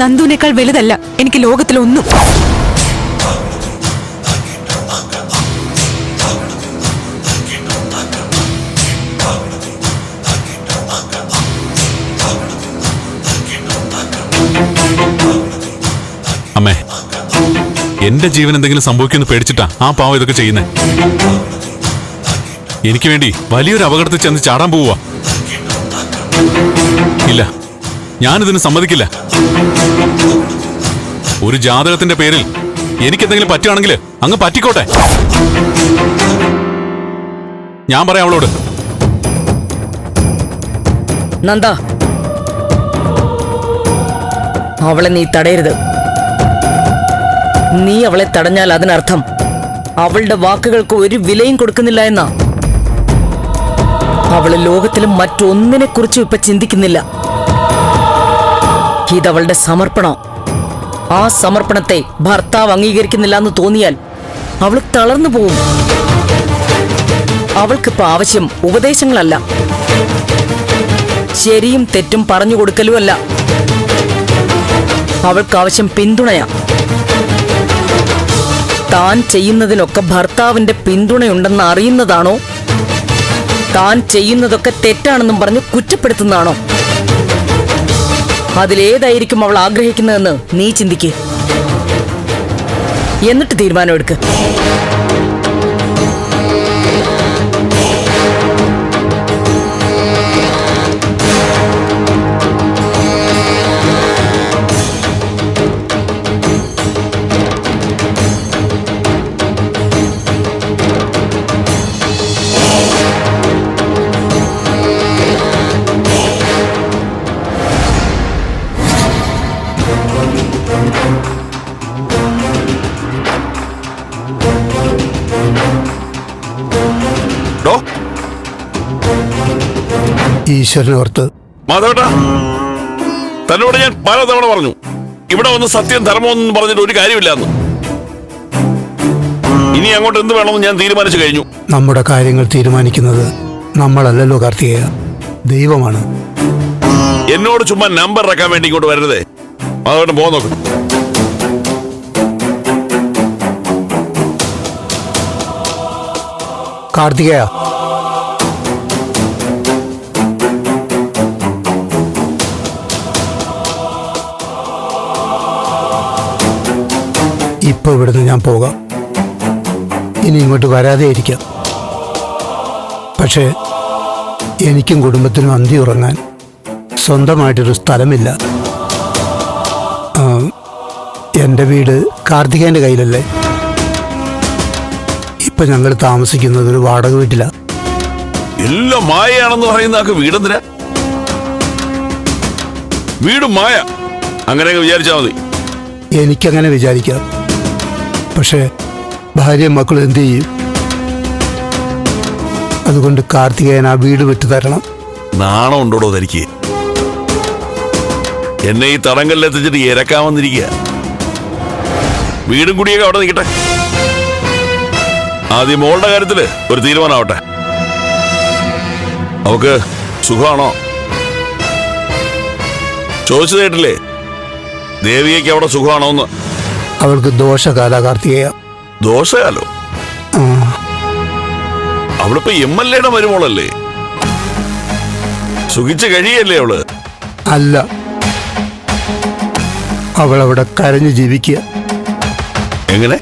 നന്ദുവിനേക്കാൾ വലുതല്ല. എനിക്ക് ലോകത്തിലൊന്നും. എന്റെ ജീവൻ എന്തെങ്കിലും സംഭവിക്കുമെന്ന് പേടിച്ചിട്ടാ ആ പാവം ഇതൊക്കെ ചെയ്യുന്നേ. എനിക്ക് വേണ്ടി വലിയൊരു അപകടത്തിൽ ചെന്ന് ചാടാൻ പോവുക ഇല്ല ഞാനിതിന് സമ്മതിക്കില്ല. ഒരു ജാതകത്തിന്റെ പേരിൽ എനിക്കെന്തെങ്കിലും പറ്റുകയാണെങ്കിൽ അങ്ങ് പറ്റിക്കോട്ടെ. ഞാൻ പറയാം അവളോട്. നന്ദ. അവളെ നീ തടയരുത്. നീ അവളെ തടഞ്ഞാൽ അതിനർത്ഥം അവളുടെ വാക്കുകൾക്ക് ഒരു വിലയും കൊടുക്കുന്നില്ല എന്നാ. അവൾ ലോകത്തിലും മറ്റൊന്നിനെ കുറിച്ചും ഇപ്പൊ ചിന്തിക്കുന്നില്ല. ഇതവളുടെ സമർപ്പണം. ആ സമർപ്പണത്തെ ഭർത്താവ് അംഗീകരിക്കുന്നില്ല എന്ന് തോന്നിയാൽ അവൾ തളർന്നു പോവും. അവൾക്കിപ്പോ ആവശ്യം ഉപദേശങ്ങളല്ല. ശരിയും തെറ്റും പറഞ്ഞു കൊടുക്കലുമല്ല. അവൾക്ക് ആവശ്യം പിന്തുണയാ. താൻ ചെയ്യുന്നതിനൊക്കെ ഭർത്താവിന്റെ പിന്തുണയുണ്ടെന്ന് അറിയുന്നതാണോ താൻ ചെയ്യുന്നതൊക്കെ തെറ്റാണെന്നും പറഞ്ഞ് കുറ്റപ്പെടുത്തുന്നതാണോ? അതിലേതായിരിക്കും അവൾ ആഗ്രഹിക്കുന്നതെന്ന് നീ ചിന്തിക്ക്. എന്നിട്ട് തീരുമാനമെടുക്ക്. ഈശ്വരനോർത്ത്. മാധവട്ട തന്നോട് ഞാൻ പലതവണ പറഞ്ഞു. ഇവിടെ വന്ന് സത്യം ധർമ്മമെന്ന് പറഞ്ഞിട്ട് ഒരു കാര്യമില്ലാന്ന്. ഇനി അങ്ങോട്ട് എന്ത് വേണമെന്ന് ഞാൻ തീരുമാനിച്ചു കഴിഞ്ഞു. നമ്മുടെ കാര്യങ്ങൾ തീരുമാനിക്കുന്നത് നമ്മളല്ലല്ലോ കാർത്തികേയ. ദൈവമാണ്. എന്നോട് ചുമ്മാ നമ്പർ ഇറക്കാൻ വേണ്ടി ഇങ്ങോട്ട് വരരുതേ. മാധവട്ടൻ പോകാൻ നോക്ക്. കാർത്തികേയ. ഇപ്പൊ ഇവിടുന്ന് ഞാൻ പോകാം. ഇനി ഇങ്ങോട്ട് വരാതെ ഇരിക്കാം. പക്ഷേ എനിക്കും കുടുംബത്തിനും അന്തി ഉറങ്ങാൻ സ്വന്തമായിട്ടൊരു സ്ഥലമില്ല. എന്റെ വീട് കാർത്തികേന്റെ കയ്യിലല്ലേ? ഇപ്പൊ ഞങ്ങൾ താമസിക്കുന്നത് ഒരു വാടക വീട്ടിലാണ് എല്ലാം മായയാണെന്ന് പറയുന്ന വീടെന്തിനാ? വീടും മായ. അങ്ങനെ വിചാരിച്ചാൽ മതി. എനിക്കങ്ങനെ വിചാരിക്കാം. പക്ഷേ ഭാര്യയും മക്കളും എന്ത് ചെയ്യും? അതുകൊണ്ട് കാർത്തികേയൻ ആ വീട് വിട്ടു തരണം. നാണം ഉണ്ടോടോ തനിക്ക്? എന്നെ ഈ തടങ്കലിലെത്തിച്ചിട്ട് ഇരക്കാൻ വന്നിരിക്കുക വീടും കൂടിയൊക്കെ അവിടെ നിൽക്കട്ടെ. ആദ്യം മോളുടെ കാര്യത്തിൽ ഒരു തീരുമാനമാവട്ടെ അവക്ക് സുഖമാണോ ചോദിച്ചു കേട്ടില്ലേ? ദേവികയ്ക്ക് അവിടെ സുഖമാണോ എന്ന് അവൾക്ക് ദോഷകാല കാർത്തികേയ ദോഷകാലോ? ആ, അവളിപ്പോ എം എൽ എയുടെ മരുമോളല്ലേ? സുഖിച്ച് കഴിയല്ലേ അവൾ? അല്ല. അവൾ അവിടെ കരഞ്ഞു ജീവിക്കുക. എങ്ങനെ?